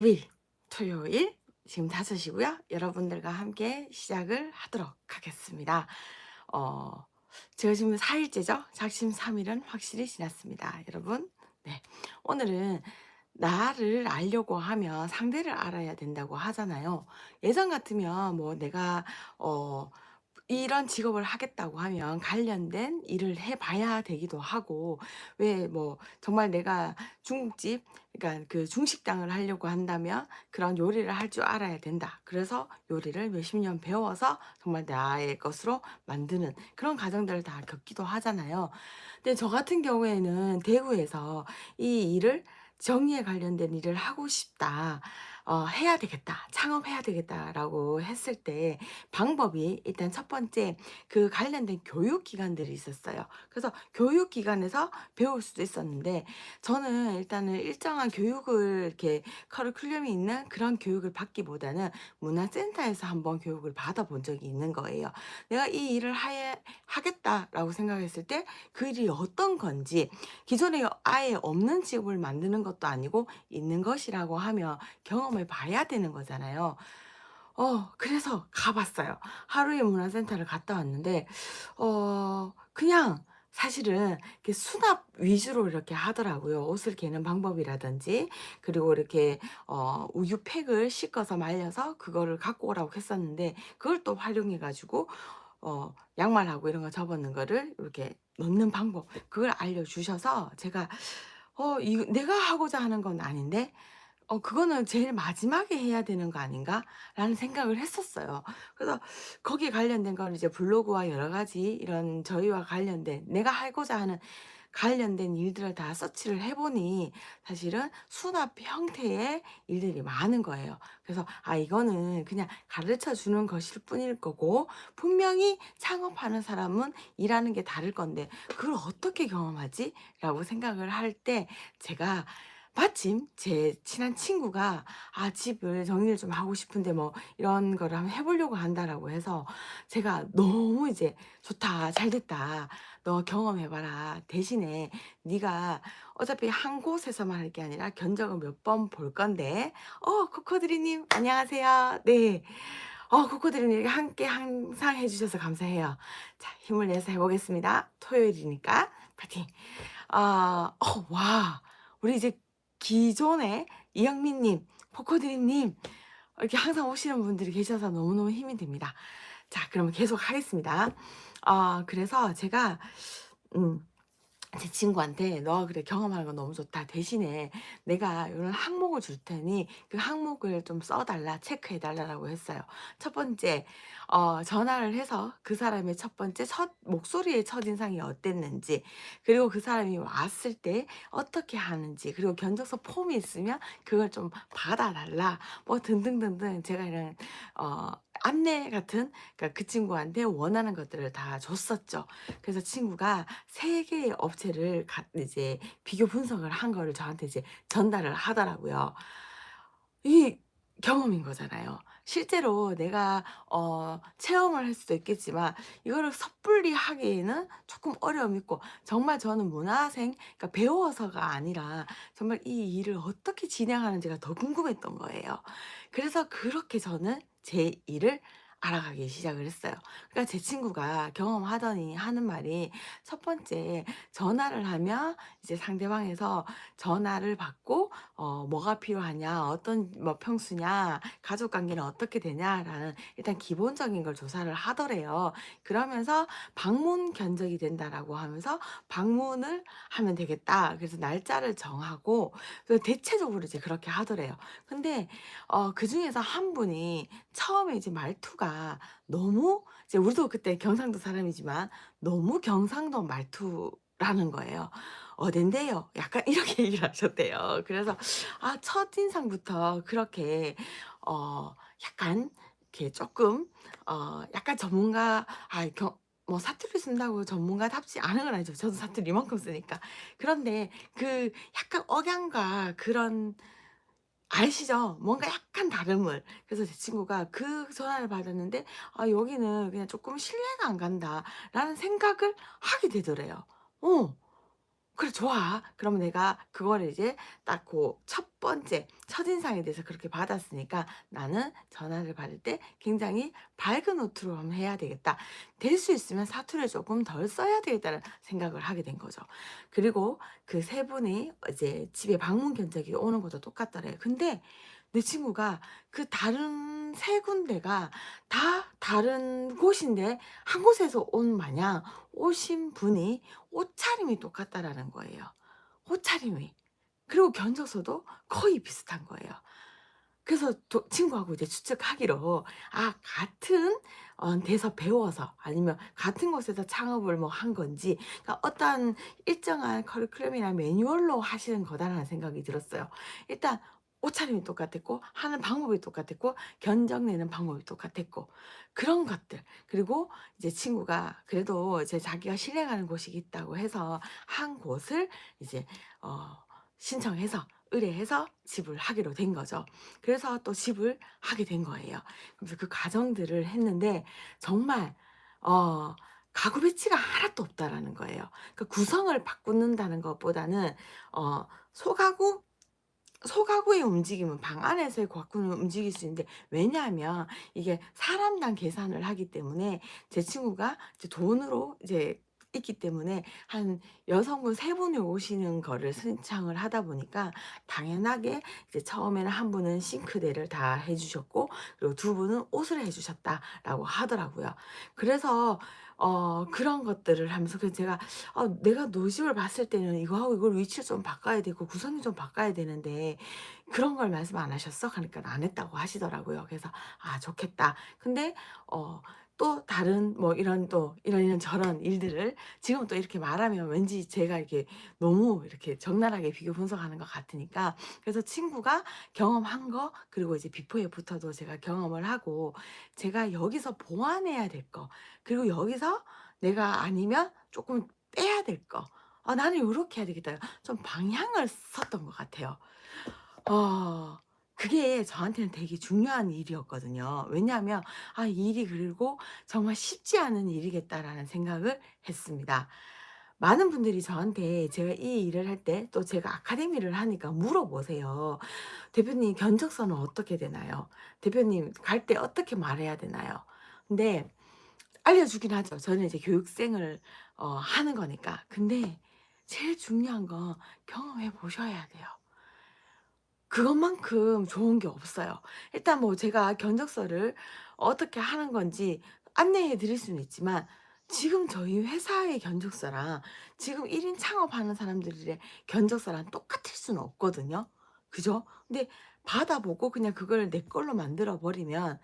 일 토요일 지금 5시고요. 여러분들과 함께 시작을 하도록 하겠습니다. 어 제가 지금 4 일째죠. 작심 3 일은 확실히 지났습니다. 여러분. 네. 오늘은 나를 알려고 하면 상대를 알아야 된다고 하잖아요. 예전 같으면 뭐 내가 어 이런 직업을 하겠다고 하면 관련된 일을 해 봐야 되기도 하고 왜 뭐 정말 내가 중국집 그러니까 그 중식당을 하려고 한다면 그런 요리를 할 줄 알아야 된다. 그래서 요리를 몇십 년 배워서 정말 나의 것으로 만드는 그런 과정들을 다 겪기도 하잖아요. 근데 저 같은 경우에는 대구에서 이 일을 정리에 관련된 일을 하고 싶다. 어 '해야 되겠다. 창업해야 되겠다.'라고 했을 때 방법이 일단 첫 번째 그 관련된 교육 기관들이 있었어요. 그래서 교육 기관에서 배울 수도 있었는데 저는 일단은 일정한 교육을 이렇게 커리큘럼이 있는 그런 교육을 받기보다는 문화센터에서 한번 교육을 받아본 적이 있는 거예요. 내가 이 일을 하에 하겠다라고 생각했을 때 그 일이 어떤 건지 기존에 아예 없는 직업을 만드는 것도 아니고 있는 것이라고 하면 경험을 봐야 되는 거잖아요. 어 그래서 가 봤어요. 하루에 문화센터를 갔다 왔는데 어 그냥 사실은 이렇게 수납 위주로 이렇게 하더라고요. 옷을 개는 방법이라든지 그리고 이렇게 어 우유팩을 씻어서 말려서 그거를 갖고 오라고 했었는데 그걸 또 활용해 가지고 어 양말하고 이런 거 접었는 거를 이렇게 넣는 방법 그걸 알려주셔서 제가 '어 이거 내가 하고자 하는 건 아닌데 어 그거는 제일 마지막에 해야 되는 거 아닌가?'라는 생각을 했었어요. 그래서 거기에 관련된 건 이제 블로그와 여러 가지 이런 저희와 관련된 내가 하고자 하는 관련된 일들을 다 서치를 해 보니 사실은 수납 형태의 일들이 많은 거예요. 그래서 '아 이거는 그냥 가르쳐 주는 것일 뿐일 거고 분명히 창업하는 사람은 일하는 게 다를 건데 그걸 어떻게 경험하지?'라고 생각을 할 때 제가 마침 제 친한 친구가 "아 집을 정리를 좀 하고 싶은데 뭐 이런 거를 한번 해 보려고 한다."라고 해서 제가 너무 이제 "좋다. 잘 됐다. 너 경험해 봐라. 대신에 네가 어차피 한 곳에서만 할 게 아니라 견적을 몇 번 볼 건데" 어 코코드리 님 안녕하세요. 네. 어 코코드리님 함께 항상 해 주셔서 감사해요. 자 힘을 내서 해 보겠습니다. 토요일이니까 파이팅. 아 어 와 우리 이제 기존에 이영민 님, 코코드림 님 이렇게 항상 오시는 분들이 계셔서 너무너무 힘이 됩니다. 자 그러면 계속 하겠습니다. 아 그래서 제가 음 제 친구한테 "너 그래 경험하는 거 너무 좋다. 대신에 내가 요런 항목을 줄 테니 그 항목을 좀 써 달라. 체크해 달라."라고 했어요. 첫 번째 어 전화를 해서 그 사람의 첫 번째 첫 목소리의 첫인상이 어땠는지 그리고 그 사람이 왔을 때 어떻게 하는지 그리고 견적서 폼이 있으면 그걸 좀 받아 달라. 뭐 등등등등 제가 이런 어 안내 같은 그러니까 그 친구한테 원하는 것들을 다 줬었죠. 그래서 친구가 3 개의 업체를 가 이제 비교 분석을 한 거를 저한테 이제 전달을 하더라고요. 이 경험인 거잖아요. 실제로 내가 어 체험을 할 수도 있겠지만 이거를 섣불리 하기에는 쪼끔 어려움이 있고 정말 저는 문화생 그러니까 배워서가 아니라 정말 이 일을 어떻게 진행하는지가 더 궁금했던 거예요. 그래서 그렇게 저는 제 일을 알아가기 시작을 했어요. 그러니까 제 친구가 경험하더니 하는 말이 첫 번째 전화를 하면 이제 상대방에서 전화를 받고 어 "뭐가 필요하냐? 어떤 뭐 평수냐? 가족 관계는 어떻게 되냐?"라는 일단 기본적인 걸 조사를 하더래요. 그러면서 "방문 견적이 된다."라고 하면서 "방문을 하면 되겠다." 그래서 날짜를 정하고 그 대체적으로 이제 그렇게 하더래요. 근데 어 그 중에서 한 분이 처음에 이제 말투가 너무 이제 우리도 그때 경상도 사람이지만 너무 경상도 말투 라는 거예요. " 어딘데요?" 약간 이렇게 얘기를 하셨대요. 그래서 아 첫인상부터 그렇게 어 약간 이렇게 쪼끔 어 약간 전문가 아경뭐 사투리 쓴다고 전문가답지 않은 건 아니죠. 저도 사투리 이만큼 쓰니까. 그런데 그 약간 억양과 그런 아시죠? 뭔가 약간 다름을. 그래서 제 친구가 그 전화를 받았는데 '아 여기는 그냥 쪼끔 신뢰가 안 간다.'라는 생각을 하게 되더래요. 어. 그래 좋아. 그러면 내가 그거를 이제 딱고첫 번째 첫인상에 대해서 그렇게 받았으니까 '나는 전화를 받을 때 굉장히 밝은 한번 해야 되겠다. 될 수 있으면 사투를 조금 덜 써야 되겠다.'는 생각을 하게 된 거죠. 그리고 그 세 분이 이제 집에 방문 견적이 오는 것도 똑같더래요. 근데 내 친구가 그 다른 세 군데가 다 다른 곳인데 한 곳에서 온 마냥 오신 분이 옷차림이 똑같다라는 거예요. 옷차림이. 그리고 견적서도 거의 비슷한 거예요. 그래서 도 친구하고 이제 추측하기로 아 같은 어 데서 배워서 아니면 같은 곳에서 창업을 뭐 한 건지 그러니까 어떠한 일정한 커리큘럼이나 매뉴얼로 하시는 거다라는 생각이 들었어요. 일단 옷차림이 똑같았고 하는 방법이 똑같았고 견적 내는 방법이 똑같았고 그런 것들 그리고 이제 친구가 그래도 이제 자기가 신뢰가는 곳이 있다고 해서 한 곳을 이제 어 신청해서 의뢰해서 지불하기로 된 거죠. 그래서 또 지불하게 된 거예요. 그래서 그 과정들을 했는데 정말 어 가구 배치가 하나도 없다라는 거예요. 그 구성을 바꾼다는 것보다는 어 소가구 소가구의 움직임은 방 안에서의 가구는 움직일 수 있는데 왜냐하면 이게 사람당 계산을 하기 때문에 제 친구가 이제 돈으로 이제 있기 때문에 한 여성분 세 분이 오시는 거를 신청을 하다 보니까 당연하게 이제 처음에는 한 분은 싱크대를 다 해 주셨고 그리고 두 분은 옷을 해 주셨다라고 하더라고요. 그래서 어 그런 것들을 하면서 그래서 제가 아 내가 노집을 봤을 때는 이거하고 이걸 위치를 좀 바꿔야 되고 구성이 좀 바꿔야 되는데 "그런 걸 말씀 안 하셨어?" 하니까 안 했다고 하시더라고요. 그래서 '아 좋겠다.' 근데 어 또 다른 뭐 이런 또 이런 이런 저런 일들을 지금 또 이렇게 말하면 왠지 제가 이렇게 너무 이렇게 적나라하게 비교 분석하는 것 같으니까 그래서 친구가 경험한 거 그리고 이제 비포 애프터도 제가 경험을 하고 제가 여기서 보완해야 될 거 그리고 여기서 내가 아니면 쪼끔 빼야 될거 '아 나는 요렇게 해야 되겠다.' 좀 방향을 썼던 것 같아요. 어 그게 저한테는 되게 중요한 일이었거든요. 왜냐하면 '아 이 일이 그리고 정말 쉽지 않은 일이겠다.'라는 생각을 했습니다. 많은 분들이 저한테 제가 이 일을 할 때 또 제가 아카데미를 하니까 물어보세요. "대표님 견적서는 어떻게 되나요? 대표님 갈 때 어떻게 말해야 되나요?" 근데 알려주긴 하죠. 저는 이제 교육생을 어 하는 거니까. 근데 제일 중요한 건 경험해 보셔야 돼요. 그것만큼 좋은 게 없어요. 일단 뭐 제가 견적서를 어떻게 하는 건지 안내해 드릴 수는 있지만 지금 저희 회사의 견적서랑 지금 1인 창업하는 사람들의 견적서랑 똑같을 수는 없거든요. 그죠? 근데 받아 보고 그냥 그걸 내 걸로 만들어 버리면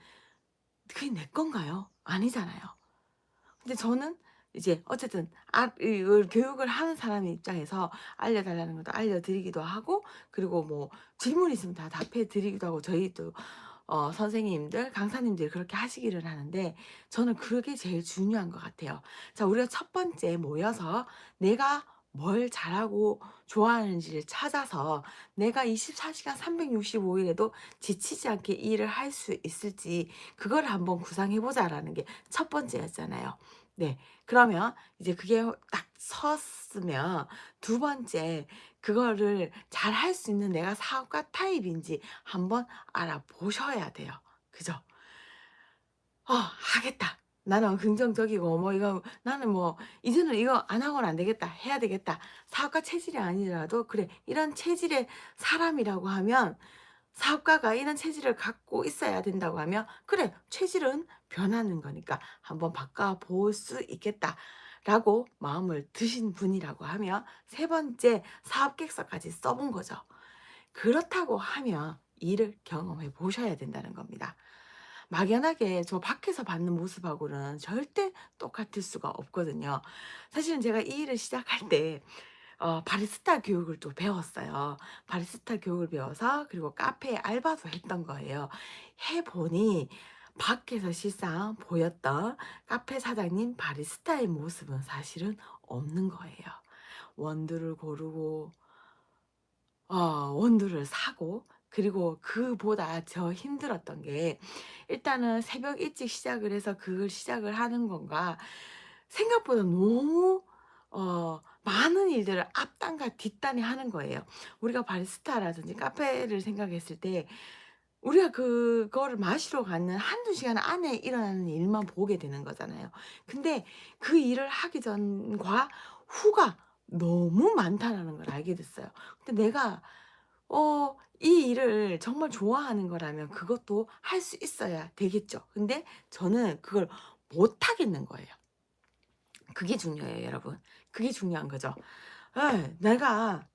그게 내 건가요? 아니잖아요. 근데 저는 이제 어쨌든 아 이걸 교육을 하는 사람의 입장에서 알려 달라는 것도 알려 드리기도 하고 그리고 뭐 질문 있으면 다 답해 드리기도 하고 저희 또 어 선생님들 강사님들이 그렇게 하시기를 하는데 저는 그게 제일 중요한 것 같아요. 자 우리가 첫 번째 모여서 내가 뭘 잘하고 좋아하는지를 찾아서 내가 24 시간 365 일에도 지치지 않게 이 일을 할 수 있을지 그거를 한번 구상해 보자라는 게 첫 번째였잖아요. 네. 그러면 이제 그게 딱 섰으면 두 번째 그거를 잘 할 수 있는 내가 사업가 타입인지 한번 알아보셔야 돼요. 그죠? '어 하겠다. 나는 긍정적이고 뭐 이거 나는 뭐 이제는 이거 안 하고는 안 되겠다. 해야 되겠다.' 사업가 체질이 아니더라도 '그래 이런 체질의 사람이라고 하면 사업가가 이런 체질을 갖고 있어야 된다고 하면 '그래 체질은 변하는 거니까 한번 바꿔 볼 수 있겠다.'라고 마음을 드신 분이라고 하면 세 번째 사업 계획서까지 써본 거죠. 그렇다고 하면 일을 경험해 보셔야 된다는 겁니다. 막연하게 저 밖에서 받는 모습하고는 절대 똑같을 수가 없거든요. 사실은 제가 이 일을 시작할 때 어 바리스타 교육을 또 배웠어요. 바리스타 교육을 배워서 그리고 카페에 알바도 했던 거예요. 해 보니 밖에서 실상 보였던 카페 사장님 바리스타의 모습은 사실은 없는 거예요. 원두를 고르고 어 원두를 사고 그리고 그보다 더 힘들었던 게 일단은 새벽 일찍 시작을 해서 그걸 시작을 하는 건가 생각보다 너무 어 많은 일들을 앞단과 뒷단에 하는 거예요. 우리가 바리스타라든지 카페를 생각했을 때 우리가 그거를 마시러 가는 한두 시간 안에 일어나는 일만 보게 되는 거잖아요. 근데 그 일을 하기 전과 후가 너무 많다라는 걸 알게 됐어요. 근데 내가 어 이 일을 정말 좋아하는 거라면 그것도 할 수 있어야 되겠죠. 근데 저는 그걸 못 하겠는 거예요. 그게 중요해요, 여러분. 그게 중요한 거죠. 예. 내가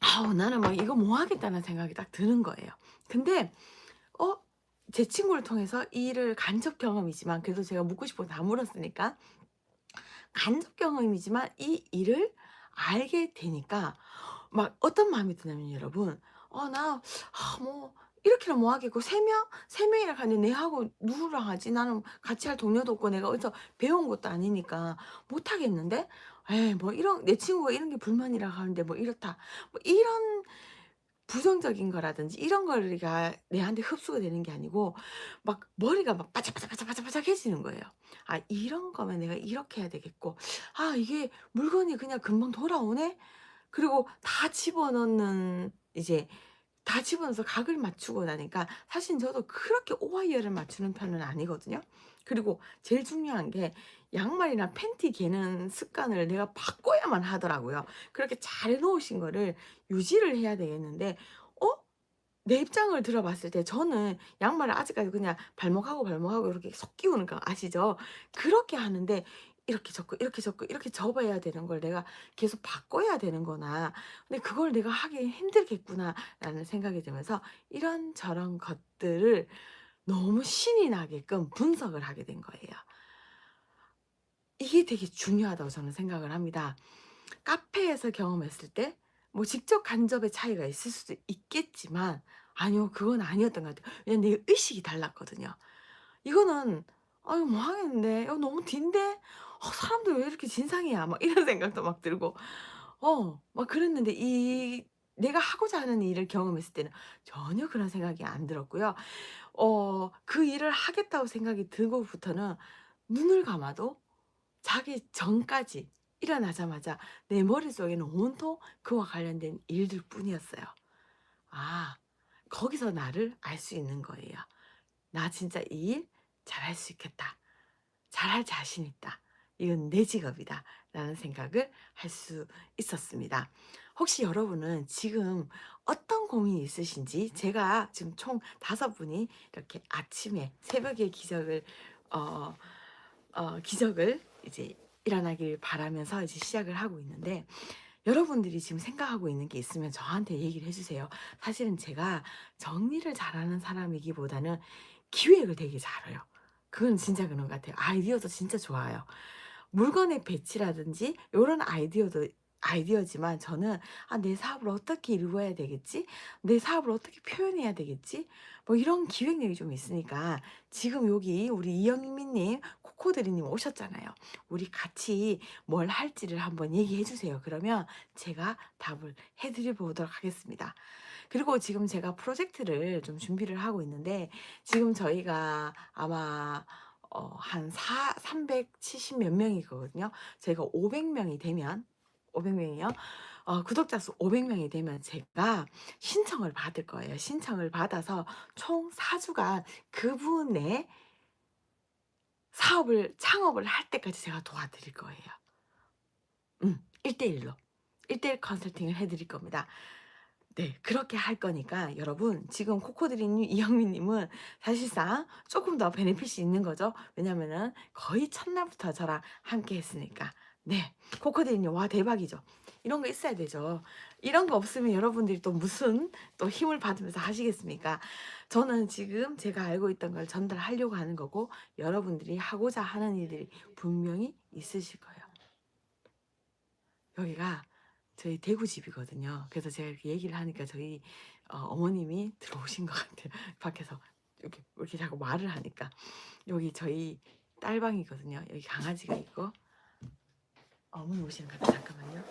아우 나는 막 '이거 뭐 하겠다.'는 생각이 딱 드는 거예요. 근데 어 제 친구를 통해서 이 일을 간접 경험이지만 그래도 제가 묻고 싶어서 다 물었으니까 간접 경험이지만 이 일을 알게 되니까 막 어떤 마음이 드냐면 여러분 어나아뭐 이렇게는 못 하겠고 3 명? 3 명이랑 가는데 내하고 누구랑 하지? 나는 같이 할 동료도 없고 내가 어디서 배운 것도 아니니까 못 하겠는데? 에이 뭐 이런 내 친구가 이런 게 불만이라 하는데 뭐 이렇다. 뭐 이런 부정적인 거라든지 이런 거가 내한테 흡수가 되는 게 아니고 막 머리가 막 바짝바짝바짝바짝바짝해지는 거예요. '아 이런 거면 내가 이렇게 해야 되겠고 아 이게 물건이 그냥 금방 돌아오네?' 그리고 다 집어넣는 이제 다 집어넣어서 각을 맞추고 나니까 사실 저도 그렇게 오와이어를 맞추는 편은 아니거든요. 그리고 제일 중요한 게 양말이나 팬티 개는 습관을 내가 바꿔야만 하더라고요. 그렇게 잘 해 놓으신 거를 유지를 해야 되겠는데 어 내 입장을 들어 봤을 때 저는 양말을 아직까지 그냥 발목하고 발목하고 이렇게 속 끼우는 거 아시죠? 그렇게 하는데 이렇게 접고 이렇게 접고 이렇게 접어야 되는 걸 내가 계속 바꿔야 되는 거나 근데 '그걸 내가 하기 힘들겠구나.'라는 생각이 들면서 이런저런 것들을 너무 신이 나게끔 분석을 하게 된 거예요. 이게 되게 중요하다고 저는 생각을 합니다. 카페에서 경험했을 때 뭐 직접 간접의 차이가 있을 수도 있겠지만 아니요. 그건 아니었던 것 같아요. 왜냐면 내 의식이 달랐거든요. 이거는 '아유 뭐 하겠는데. 이거 너무 딘데? 어 사람들 왜 이렇게 진상이야.' 막 이런 생각도 막 들고 어 막 그랬는데 이 내가 하고자 하는 일을 경험했을 때는 전혀 그런 생각이 안 들었고요. 어 그 일을 하겠다고 생각이 들고부터는 눈을 감아도 자기 전까지 일어나자마자 내 머릿속에는 온통 그와 관련된 일들 뿐이었어요. 아 거기서 나를 알 수 있는 거예요. '나 진짜 이 일 잘할 수 있겠다. 잘할 자신 있다. 이건 내 직업이다.'라는 생각을 할 수 있었습니다. 혹시 여러분은 지금 어떤 고민이 있으신지 제가 지금 총5 분이 이렇게 아침에 새벽에 기적을 어 어 기적을 이제 일어나길 바라면서 이제 시작을 하고 있는데 여러분들이 지금 생각하고 있는 게 있으면 저한테 얘기를 해 주세요. 사실은 제가 정리를 잘하는 사람이기보다는 기획을 되게 잘해요. 그건 진짜 그런 것 같아요. 아이디어도 진짜 좋아요. 물건의 배치라든지 요런 아이디어도 아이디어지만 저는 '아 내 사업을 어떻게 이루어야 되겠지? 내 사업을 어떻게 표현해야 되겠지?' 뭐 이런 기획력이 좀 있으니까 지금 여기 우리 이영민 님, 코코드리 님 오셨잖아요. 우리 같이 뭘 할지를 한번 얘기해 주세요. 그러면 제가 답을 해 드려 보도록 하겠습니다. 그리고 지금 제가 프로젝트를 좀 준비를 하고 있는데 지금 저희가 아마 어한사370 몇 명이거든요. 저희가 500 명이 되면 500 명이요? 어 구독자 수 500 명이 되면 제가 신청을 받을 거예요. 신청을 받아서 총 4 주간 그분의 사업을 창업을 할 때까지 제가 도와드릴 거예요. 음. 1대 1로. 1대1 컨설팅을 해 드릴 겁니다. 네. 그렇게 할 거니까 여러분 지금 코코드리 님, 이영민 님은 사실상 쪼끔 더 베네핏이 있는 거죠. 왜냐면은 거의 첫날부터 저랑 함께 했으니까. 네. 님와 대박이죠. 이런 거 있어야 되죠. 이런 거 없으면 여러분들이 또 무슨 또 힘을 받으면서 하시겠습니까? 저는 지금 제가 알고 있던 걸 전달하려고 하는 거고 여러분들이 하고자 하는 일들이 분명히 있으실 거예요. 여기가 저희 대구 집이거든요. 그래서 제가 이렇게 얘기를 하니까 저희 어 어머님이 들어오신 것 같아요. 밖에서 이렇게 이렇게 자꾸 말을 하니까. 여기 저희 딸방이거든요. 여기 강아지가 있고 어머니 오시는 것 같아요. 잠깐만요.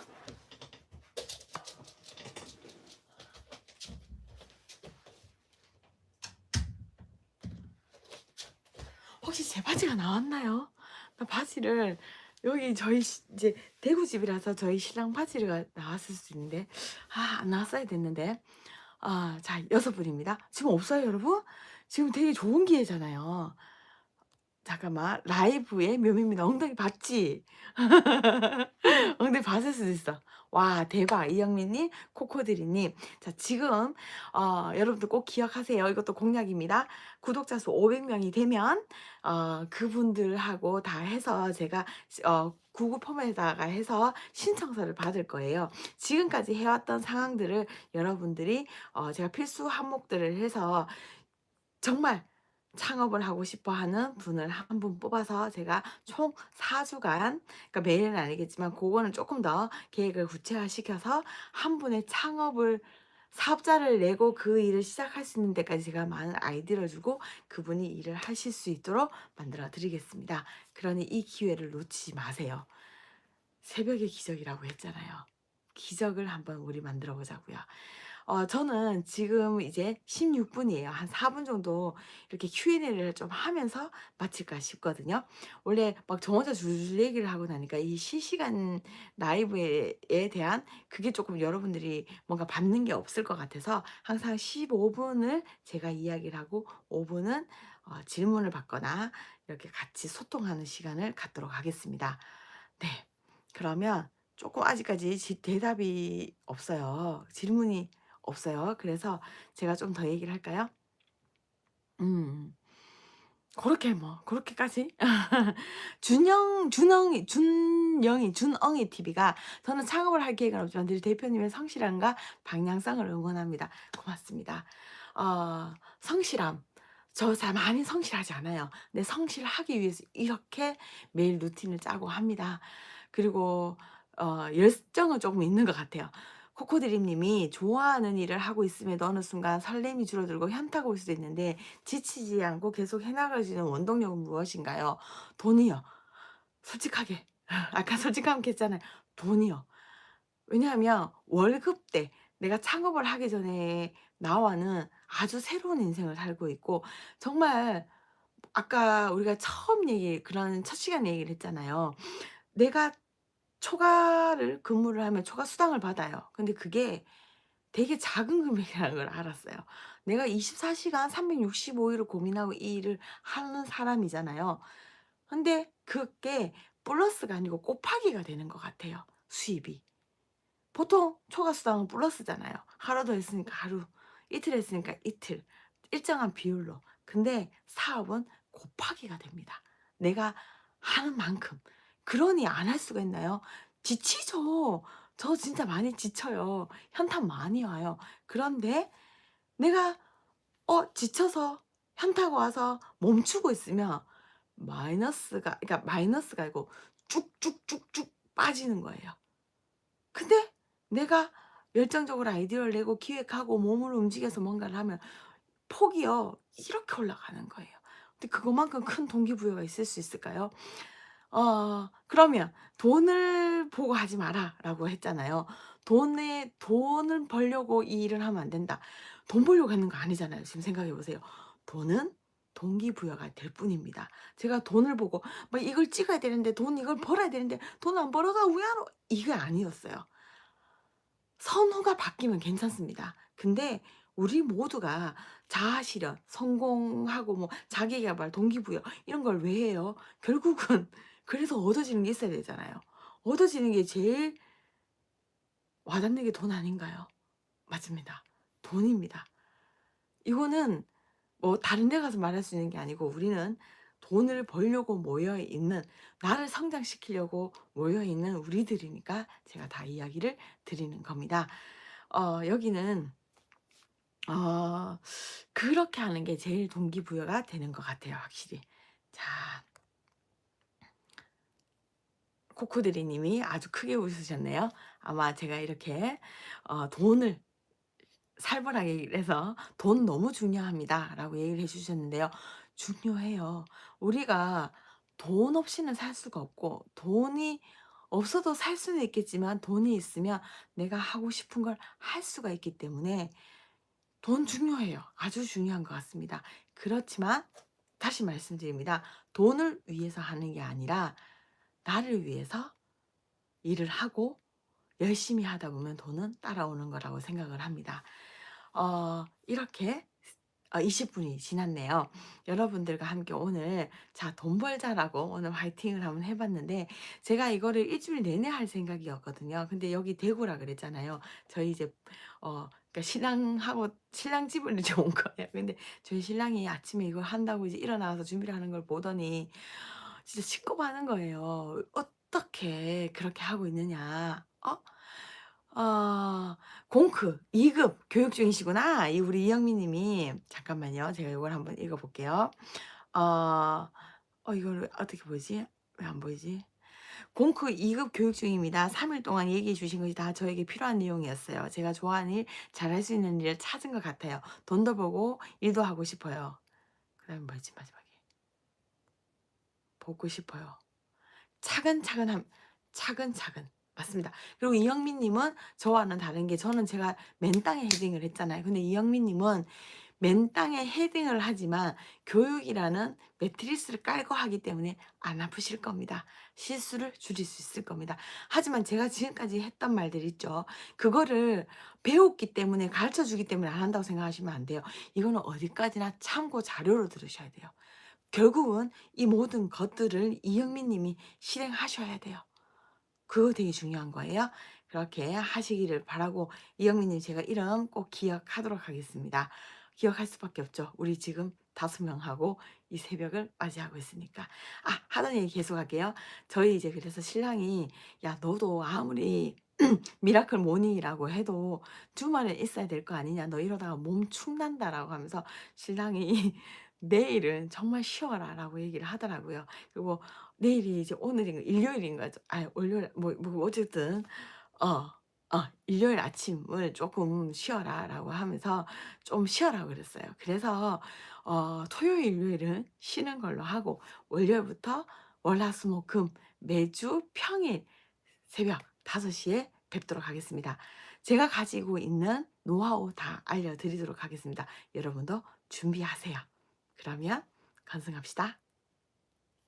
혹시 제 바지가 나왔나요? 나 바지를 여기 저희 시 이제 대구 집이라서 저희 신랑 바지가 나왔을 수 있는데 아안 나왔어야 됐는데. 아자6 분입니다. 지금 없어요 여러분? 지금 되게 좋은 기회잖아요. 잠깐만. 라이브에 묘미입니다. 엉덩이 봤지? 엉덩이 봤을 수도 있어. 와 대박. 이영민 님, 코코드리 님. 자 지금 어 여러분들 꼭 기억하세요. 이것도 공약입니다. 구독자 수 500 명이 되면 어 그분들하고 다 해서 제가 시어 구글 폼에다가 해서 신청서를 받을 거예요. 지금까지 해 왔던 상황들을 여러분들이 어 제가 필수 항목들을 해서 정말 창업을 하고 싶어 하는 분을 1분 뽑아서 제가 총 4 주간 그러니까 매일은 아니겠지만 고거는 쪼끔 더 계획을 구체화시켜서 1 분의 창업을 사업자를 내고 그 일을 시작할 수 있는 데까지 제가 많은 아이디어를 주고 그분이 일을 하실 수 있도록 만들어 드리겠습니다. 그러니 이 기회를 놓치지 마세요. 새벽의 기적이라고 했잖아요. 기적을 한번 우리 만들어 보자고요. 어 저는 지금 이제 16 분이에요. 한 4분 정도 이렇게 Q&A를 좀 하면서 마칠까 싶거든요. 원래 막 저 혼자 줄줄 얘기를 하고 나니까 이 실시간 라이브에 에 대한 그게 쪼끔 여러분들이 뭔가 받는 게 없을 것 같아서 항상 15 분을 제가 이야기를 하고 5 분은 어 질문을 받거나 이렇게 같이 소통하는 시간을 갖도록 하겠습니다. 네. 그러면 쪼끔 아직까지 지 대답이 없어요. 질문이 없어요. 그래서 제가 좀 더 얘기를 할까요? 음. 고렇게 뭐 고렇게까지? 준영 준엉이 준영이 준엉이 TV가 "저는 창업을 할 계획은 없지만 늘 대표님의 성실함과 방향성을 응원합니다." 고맙습니다. 어 성실함. 저사 많이 성실하지 않아요. 근데 성실하기 위해서 이렇게 매일 루틴을 짜고 합니다. 그리고 어 열정은 쪼금 있는 것 같아요. 코코드림 님이 "좋아하는 일을 하고 있음에도 어느 순간 설렘이 줄어들고 현타가 올 수도 있는데 지치지 않고 계속 해 나갈 수 있는 원동력은 무엇인가요?" 돈이요. 솔직하게 아까 솔직하게 함께 했잖아요. 돈이요. 왜냐하면 월급 때 내가 창업을 하기 전에 나와는 아주 새로운 인생을 살고 있고 정말 아까 우리가 처음 얘기 그런 첫 시간에 얘기를 했잖아요. 내가 초과를 근무를 하면 초과 수당을 받아요. 근데 그게 되게 작은 금액이라는 걸 알았어요. 내가 24 시간 365 일을 고민하고 이 일을 하는 사람이잖아요. 근데 그게 플러스가 아니고 곱하기가 되는 것 같아요, 수입이. 보통 초과 수당은 플러스잖아요. 하루 더 했으니까 하루, 이틀 했으니까 이틀, 일정한 비율로. 근데 사업은 곱하기가 됩니다, 내가 하는 만큼. 그러니 안 할 수가 있나요? 지치죠. 저 진짜 많이 지쳐요. 현타 많이 와요. 그런데 내가 어 지쳐서 현타가 와서 멈추고 있으면 마이너스가 그러니까 마이너스가 아니고 쭉쭉쭉쭉 빠지는 거예요. 근데 내가 열정적으로 아이디어를 내고 기획하고 몸을 움직여서 뭔가를 하면 폭이요 이렇게 올라가는 거예요. 근데 그것만큼 큰 동기부여가 있을 수 있을까요? 어 그러면 "돈을 보고 하지 마라."라고 했잖아요. 돈에 돈을 벌려고 이 일을 하면 안 된다. 돈 벌려고 하는 거 아니잖아요. 지금 생각해 보세요. 돈은 동기부여가 될 뿐입니다. 제가 돈을 보고 막 '이걸 찍어야 되는데 돈 이걸 벌어야 되는데 돈 안 벌어가 왜 안 오' 이게 아니었어요. 선호가 바뀌면 괜찮습니다. 근데 우리 모두가 자아 실현, 성공하고 뭐 자기 계발, 동기부여 이런 걸 왜 해요? 결국은 그래서 얻어지는 게 있어야 되잖아요. 얻어지는 게 제일 와닿는 게 돈 아닌가요? 맞습니다. 돈입니다. 이거는 뭐 다른 데 가서 말할 수 있는 게 아니고 우리는 돈을 벌려고 모여 있는 나를 성장시키려고 모여 있는 우리들이니까 제가 다 이야기를 드리는 겁니다. 어 여기는 어 그렇게 하는 게 제일 동기부여가 되는 것 같아요, 확실히. 자. 코코드리 님이 아주 크게 웃으셨네요. 아마 제가 이렇게 어 돈을 살벌하게 얘기를 해서 "돈 너무 중요합니다."라고 얘기를 해 주셨는데요. 중요해요. 우리가 돈 없이는 살 수가 없고 돈이 없어도 살 수는 있겠지만 돈이 있으면 내가 하고 싶은 걸 할 수가 있기 때문에 돈 중요해요. 아주 중요한 것 같습니다. 그렇지만 다시 말씀드립니다. 돈을 위해서 하는 게 아니라 나를 위해서 일을 하고 열심히 하다 보면 돈은 따라오는 거라고 생각을 합니다. 어 이렇게 어20 분이 지났네요. 여러분들과 함께 오늘 자 돈 벌자라고 오늘 화이팅을 한번 해 봤는데 제가 이거를 일 주일 내내 할 생각이었거든요. 근데 여기 대구라 그랬잖아요. 저희 이제 어 그러니까 신랑하고 신랑 집을 이제 온 거예요. 근데 저희 신랑이 아침에 이걸 한다고 이제 일어나서 준비를 하는 걸 보더니 진짜 식겁하는 거예요. "어떻게 그렇게 하고 있느냐. 어? 어 공크 2급 교육 중이시구나." 이 우리 이영미 님이 잠깐만요. 제가 이걸 한번 읽어 볼게요. 어 어 이거를 어떻게 보이지? 왜 안 보이지? "공크 2급 교육 중입니다. 3일 동안 얘기해 주신 것이 다 저에게 필요한 내용이었어요. 제가 좋아하는 일, 잘할 수 있는 일을 찾은 것 같아요. 돈도 벌고 일도 하고 싶어요." 그다음에 뭐였지 마지막에? " 보고 싶어요." 차근차근 함 차근차근. 맞습니다. 그리고 이영민 님은 저와는 다른 게 저는 제가 맨 땅에 헤딩을 했잖아요. 근데 이영민 님은 맨 땅에 헤딩을 하지만 교육이라는 매트리스를 깔고 하기 때문에 안 아프실 겁니다. 실수를 줄일 수 있을 겁니다. 하지만 제가 지금까지 했던 말들 있죠. 그거를 배웠기 때문에 가르쳐 주기 때문에 안 한다고 생각하시면 안 돼요. 이거는 어디까지나 참고 자료로 들으셔야 돼요. 결국은 이 모든 것들을 이영민 님이 실행하셔야 돼요. 그거 되게 중요한 거예요. 그렇게 하시기를 바라고 이영민 님 제가 이름 꼭 기억하도록 하겠습니다. 기억할 수밖에 없죠. 우리 지금 5 명하고 이 새벽을 맞이하고 있으니까. 아 하던 얘기 계속 할게요. 저희 이제 그래서 신랑이 "야 너도 아무리 미라클 모닝이라고 해도 주말에 있어야 될 거 아니냐. 너 이러다가 몸 축난다."라고 하면서 신랑이 " 내일은 정말 쉬어라."라고 얘기를 하더라고요. 그리고 내일이 이제 오늘인 일요일인 거죠. 아 월요일 뭐 뭐 어쨌든 어 어 "일요일 아침을 쪼끔 쉬어라."라고 하면서 좀 쉬어라고 그랬어요. 그래서 어 토요일, 일요일은 쉬는 걸로 하고 월요일부터 월, 화, 수, 목, 금 매주 평일 새벽 5 시에 뵙도록 하겠습니다. 제가 가지고 있는 노하우 다 알려 드리도록 하겠습니다. 여러분도 준비하세요. 그러면 건승합시다.